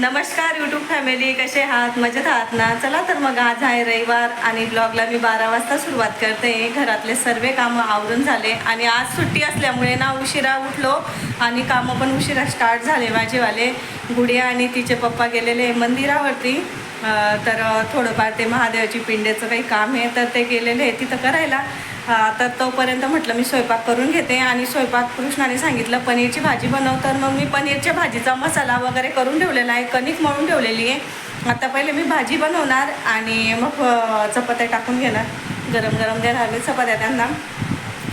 नमस्कार YouTube family कसे आहात? मजेत आहात ना? चला तर मग आज आहे रविवार आणि ब्लॉगला मी बारा वाजता सुरुवात करते. घरातले सर्व कामं आवरून झाले आणि आज सुट्टी असल्यामुळे ना उशिरा उठलो आणि कामं पण उशिरा स्टार्ट झाले माझेवाले. गुडिया आणि तिचे पप्पा गेलेले मंदिरावरती. तर थोडंफार ते महादेवाची पिंडेचं काही काम आहे तर ते गेलेले आहे तिथं करायला. आता तर तोपर्यंत म्हटलं मी स्वयंपाक करून घेते आणि स्वयंपाक कृष्णाने सांगितलं पनीरची भाजी बनव. तर मग मी पनीरच्या भाजीचा मसाला वगैरे करून ठेवलेला आहे कणिक मळून ठेवलेली आहे. आता पहिले मी भाजी बनवणार आणि मग चपात्या टाकून घेणार. गरम गरम द्या राहिले चपात्या त्यांना.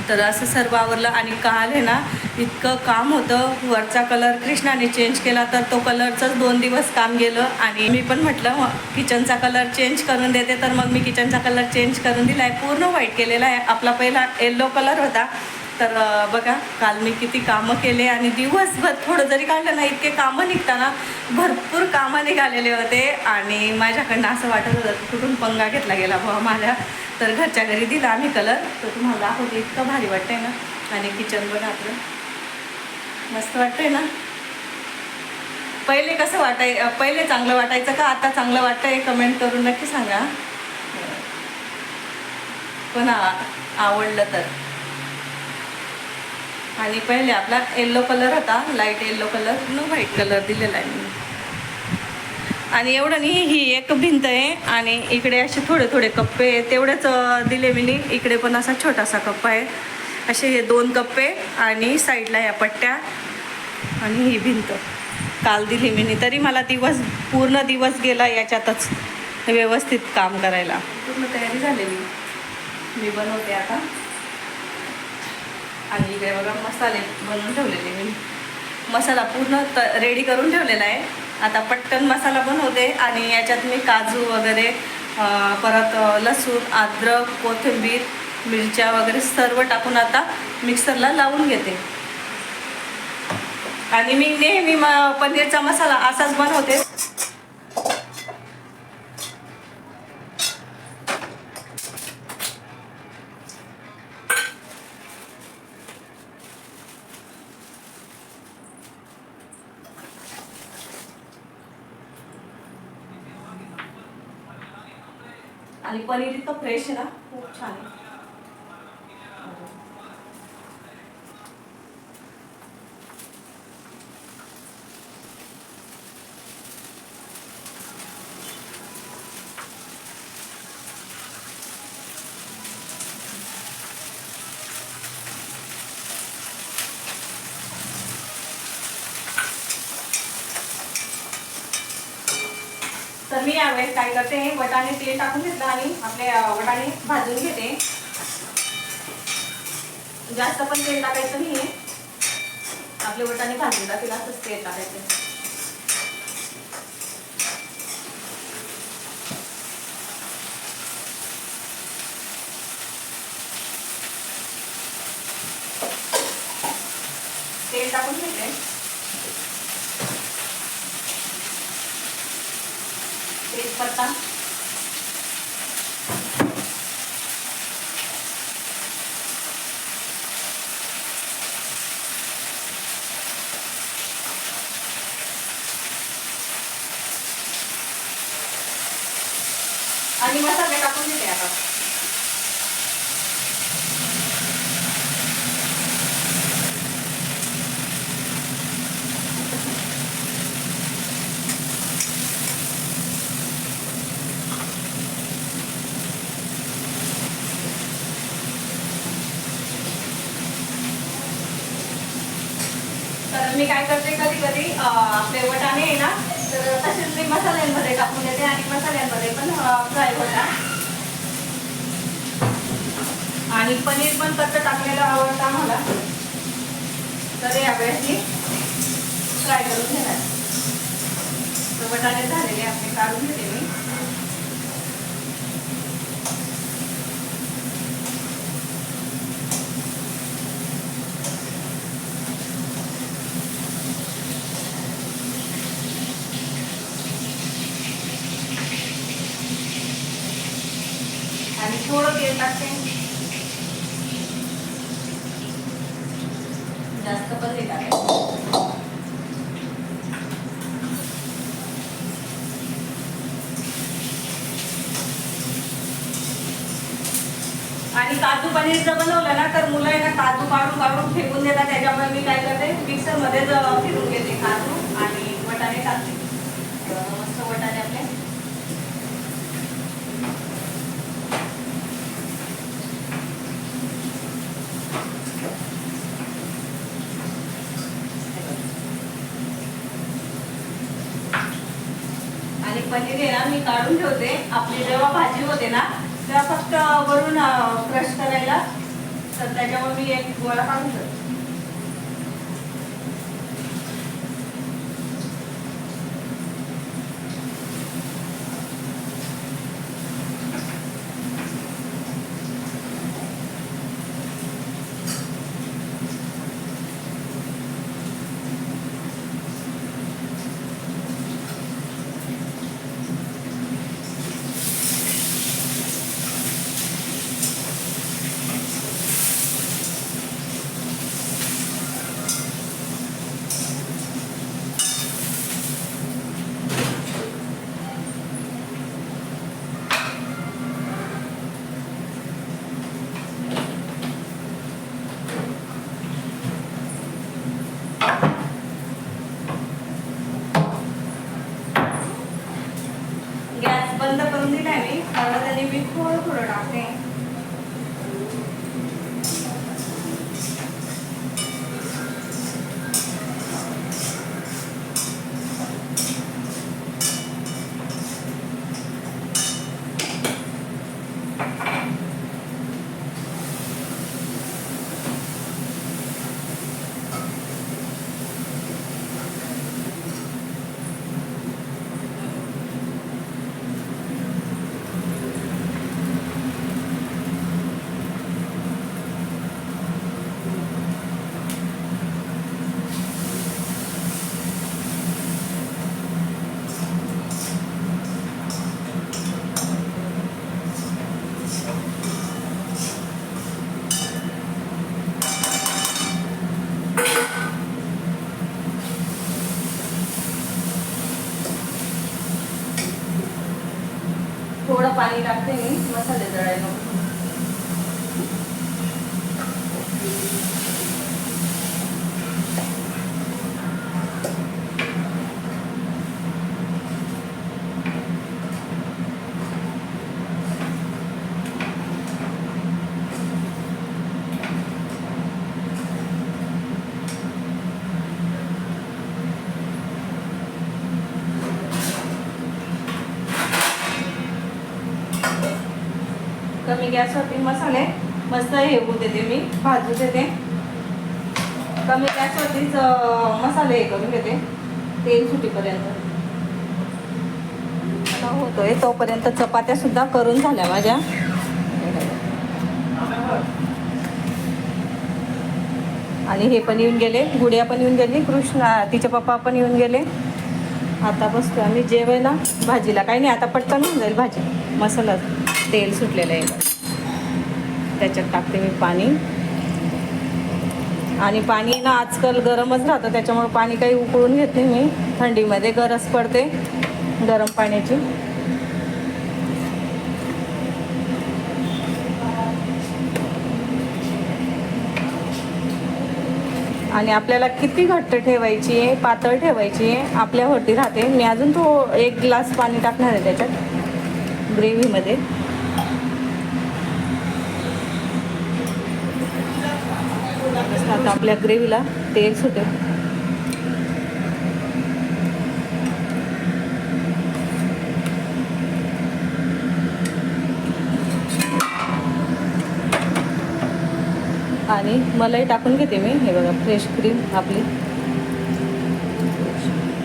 तर असं सर्व आवरलं आणि काल आहे ना इतकं काम होतं. वरचा कलर कृष्णाने चेंज केला तर तो कलरचंच दोन दिवस काम गेलं. आणि मी पण म्हटलं किचनचा कलर चेंज करून देते. तर मग मी किचनचा कलर चेंज करून दिला आहे पूर्ण व्हाईट केलेला आहे. आपला पहिला येल्लो कलर होता. तर बघा काल मी किती कामं केले आणि दिवसभर थोडं जरी काढलं ना इतके कामं निघताना भरपूर कामं निघालेले होते. आणि माझ्याकडनं असं वाटत होतं कुठून पंगा घेतला गेला बाबा माझ्या. तर घरच्या घरी दिला आम्ही कलर तर तुम्हाला दाखवते इतकं भारी वाटतंय ना. आणि किचन बघा आपलं मस्त वाटतंय ना? पहिले कसं वाटाय पहिले चांगलं वाटायचं का आता चांगलं वाटतंय? कमेंट करून नक्की सांगा. पण आवडलं तर. आणि पहिले आपला येल्लो कलर होता लाइट येल्लो कलर न व्हाईट कलर दिलेला आहे मी. आणि एवढं नाही ही एक भिंत आहे आणि इकडे असे थोडे थोडे कप्पे आहे. तेवढेच दिले मी इकडे पण असा छोटासा कप्पा आहे. असे हे दोन कप्पे आणि साईडला या पट्ट्या आणि ही भिंत. काल दिली मी तरी मला दिवस पूर्ण दिवस गेला याच्यातच व्यवस्थित काम करायला. पूर्ण तयारी झालेली. मी बनवते आता. आणि इकडे बघा मसाले बनवून ठेवलेले मी. मसाला पूर्ण त रेडी करून ठेवलेला आहे. आता पटकन मसाला बनवते आणि याच्यात मी काजू वगैरे परत लसूण अद्रक कोथिंबीर मिरच्या वगैरे सर्व टाकून आता मिक्सरला लावून घेते. आणि मी नेहमी म पनीरचा मसाला असाच बनवते. आणि पनीर इतकं फ्रेश आहे ना खूप छान आहे तर मी यावेळेस काय करते वटाणे तेल टाकून घेतलं आणि आपले वटाणे भाजून घेते. जास्त पण तेल टाकायचं नाही आहे आपले वटाणे भाजून टाकेल असंच तेल टाकायचं. तेल टाकून घेते. तेजपत्ता आणि मसाले टाकून देते आता तर मी काय करते कधी कधी आपले वटाणे आहे ना तर तसेच मी मसाल्यांमध्ये टाकून देते आणि मसाल्यांमध्ये पण फ्राय होतात आणि पनीर पण कच्चं टाकलेलं आवडतं आम्हाला. तर यावेळेस मी फ्राय करून घेणार. तर वटाणे झालेले आपले काढून घेते आणि थोडं तेल टाकते. जास्त पण हे आणि काजू पनीर जर बनवलं ना तर मुलं ना काजू काढून काढून फेकून देतात. त्याच्यामुळे मी काय करते मिक्सरमध्येच फिरून घेते काजू. म्हणजे पनीर आहे ना मी काढून ठेवते. आपली जेव्हा भाजी होते ना तेव्हा फक्त वरून क्रश करायला. तर त्याच्यामुळे मी एक गोळा काढून ठेवते गॅस बंद करून दिलाय मी. आता त्याने मी थोडं थोडं टाकते थोडं पाणी टाकते मी. मसाले दळायला कमी गॅसवरती मसाले मस्त हे होऊ देते मी भाजू देते. कमी गॅसवरतीच मसाले हे करून घेते तेल सुटीपर्यंत. आता होतोय तोपर्यंत चपात्या सुद्धा करून झाल्या माझ्या. आणि हे पण येऊन गेले गुडिया पण येऊन गेली कृष्णा तिचे पप्पा पण येऊन गेले. आता बसतो आम्ही जेवायला भाजीला. काही नाही आता पटकन होऊन जाईल भाजी. मसाला तेल सुटलेलं आहे. त्याच्यात टाकते मी पाणी. आणि पाणी ना आजकाल गरमच राहतं त्याच्यामुळे पाणी काही उकळून घेत नाही मी. थंडीमध्ये गरज पडते गरम पाण्याची. आणि आपल्याला किती घट्ट ठेवायची आहे पातळ ठेवायची आहे आपल्यावरती राहते. मी अजून तो एक ग्लास पाणी टाकणार आहे त्याच्यात ग्रेव्हीमध्ये. आता आपल्या ग्रेव्हीला तेल सुटे. आणि मलाई टाकून घेते मी. हे बघा फ्रेश क्रीम आपली.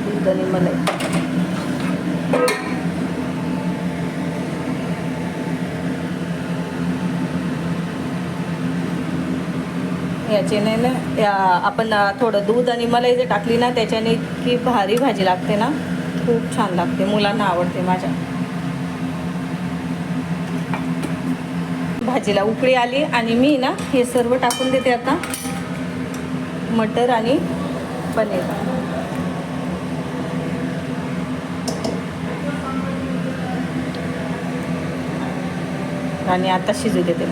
दूध आणि मलाई. याचे नाही ना आपण थोडं दूध आणि मलाई जे टाकली ना त्याच्याने इतकी भारी भाजी लागते ना. खूप छान लागते. मुलांना आवडते माझ्या. भाजीला उकळी आली आणि मी ना हे सर्व टाकून देते आता. मटर आणि पनीर. आणि आता शिजू देते.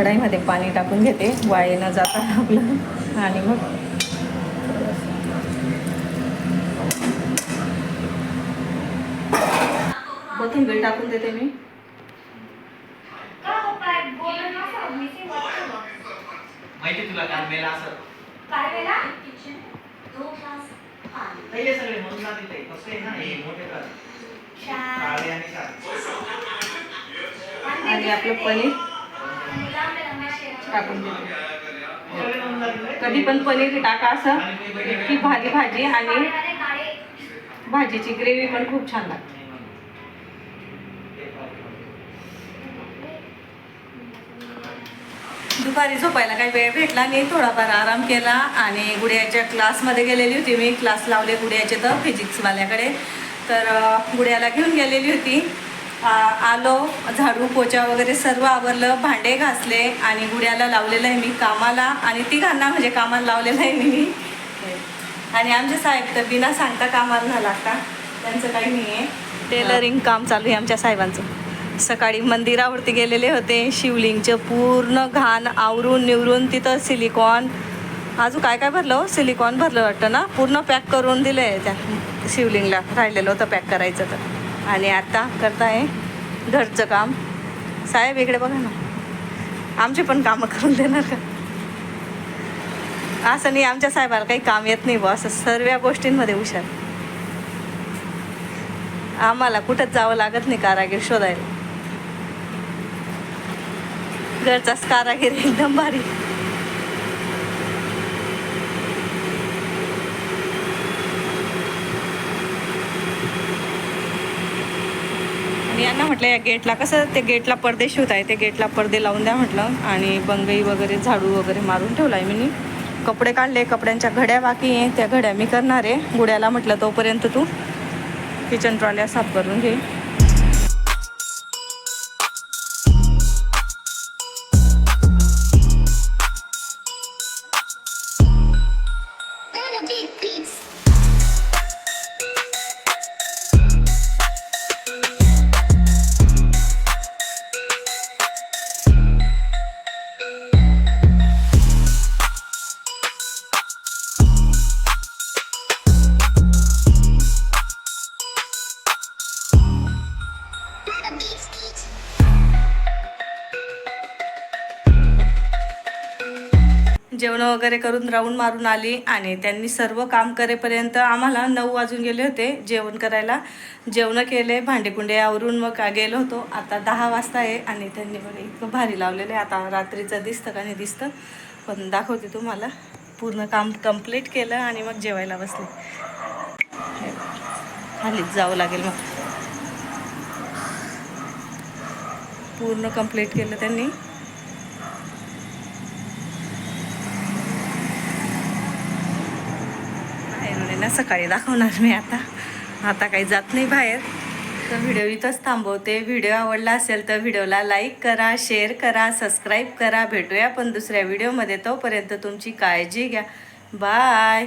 कढाईमध्ये पाणी टाकून घेते. वाळे न जाता आपलं. आणि मग कोथिंबीर टाकून देते मी. माहिती तुला काढलेला असं. पहिले सगळे म्हणून जातील ते. कसं आहे ना? हे मोठे कर काळे आणि साधे. आणि आपलं पनीर. टाकून. कधी पण पनीर टाका असं. इतकी भारी भाजी आणि भाजीची ग्रेव्ही पण खूप छान लागते. दुपारी झोपायला काही वेळ भेटला नाही थोडाफार आराम केला आणि गुडियाच्या क्लासमध्ये गेलेली होती मी. क्लास लावले गुडियाचे तर फिजिक्सवाल्याकडे तर गुडियाला घेऊन गेलेली होती. आलो झाडू पोचा वगैरे सर्व आवरलं भांडे घासले आणि गुड्याला लावलेलं आहे मी कामाला आणि तिघांना म्हणजे कामाला लावलेलं आहे मी. आणि आमचे साहेब तर बिना सांगता कामाला न लागता त्यांचं काही नाही आहे टेलरिंग काम चालू आहे आमच्या साहेबांचं. सकाळी मंदिरावरती गेलेले होते. शिवलिंगचं पूर्ण घाण आवरून निवरून तिथं सिलिकॉन अजून काय काय भरलं हो? सिलिकॉन भरलं वाटतं ना? पूर्ण पॅक करून दिलं आहे त्या शिवलिंगला. राहिलेलं होतं पॅक करायचं तर. आणि आता आहे घरचं काम. साहेब इकडे बघा ना. आमचे पण कामं करून देणार का? असं नाही आमच्या साहेबाला काही काम येत नाही बा असं सर्व गोष्टींमध्ये हुशार. आम्हाला कुठंच जावं लागत नाही कारागीर शोधायला. घरचाच कारागीर एकदम भारी. आणि यांना म्हटलं या गेटला कसं ते गेटला पडदे शिवत आहे ते गेटला पडदे लावून द्या म्हटलं. आणि बंगई वगैरे झाडू वगैरे मारून ठेवला आहे मी कपडे काढले कपड्यांच्या घड्या बाकी आहे त्या घड्या मी करणार आहे. गुड्याला म्हटलं तोपर्यंत तू किचन ट्रॉल्या साफ करून घे. जेवण वगैरे करून राऊंड मारून आली आणि त्यांनी सर्व काम करेपर्यंत आम्हाला नऊ वाजून गेले होते जेवण करायला. जेवणं केले भांडेकुंडे आवरून मग का गेलो होतो. आता दहा वाजता आहे आणि त्यांनी बघा इतकं भारी लावलेलं आहे. आता रात्रीचं दिसतं का नाही दिसतं पण दाखवते तुम्हाला. पूर्ण काम कंप्लीट केलं आणि मग जेवायला बसले. हे खालीच जावं लागेल मग. पूर्ण कंप्लीट केलं त्यांनी बाहेरून ना सकाळी दाखवणार मी आता. आता काही जात नाही बाहेर. तर व्हिडिओ इथंच थांबवते. व्हिडिओ आवडला असेल तर व्हिडिओला लाईक करा शेअर करा सबस्क्राईब करा. भेटूया पण दुसऱ्या व्हिडिओमध्ये तोपर्यंत तुमची काळजी घ्या. बाय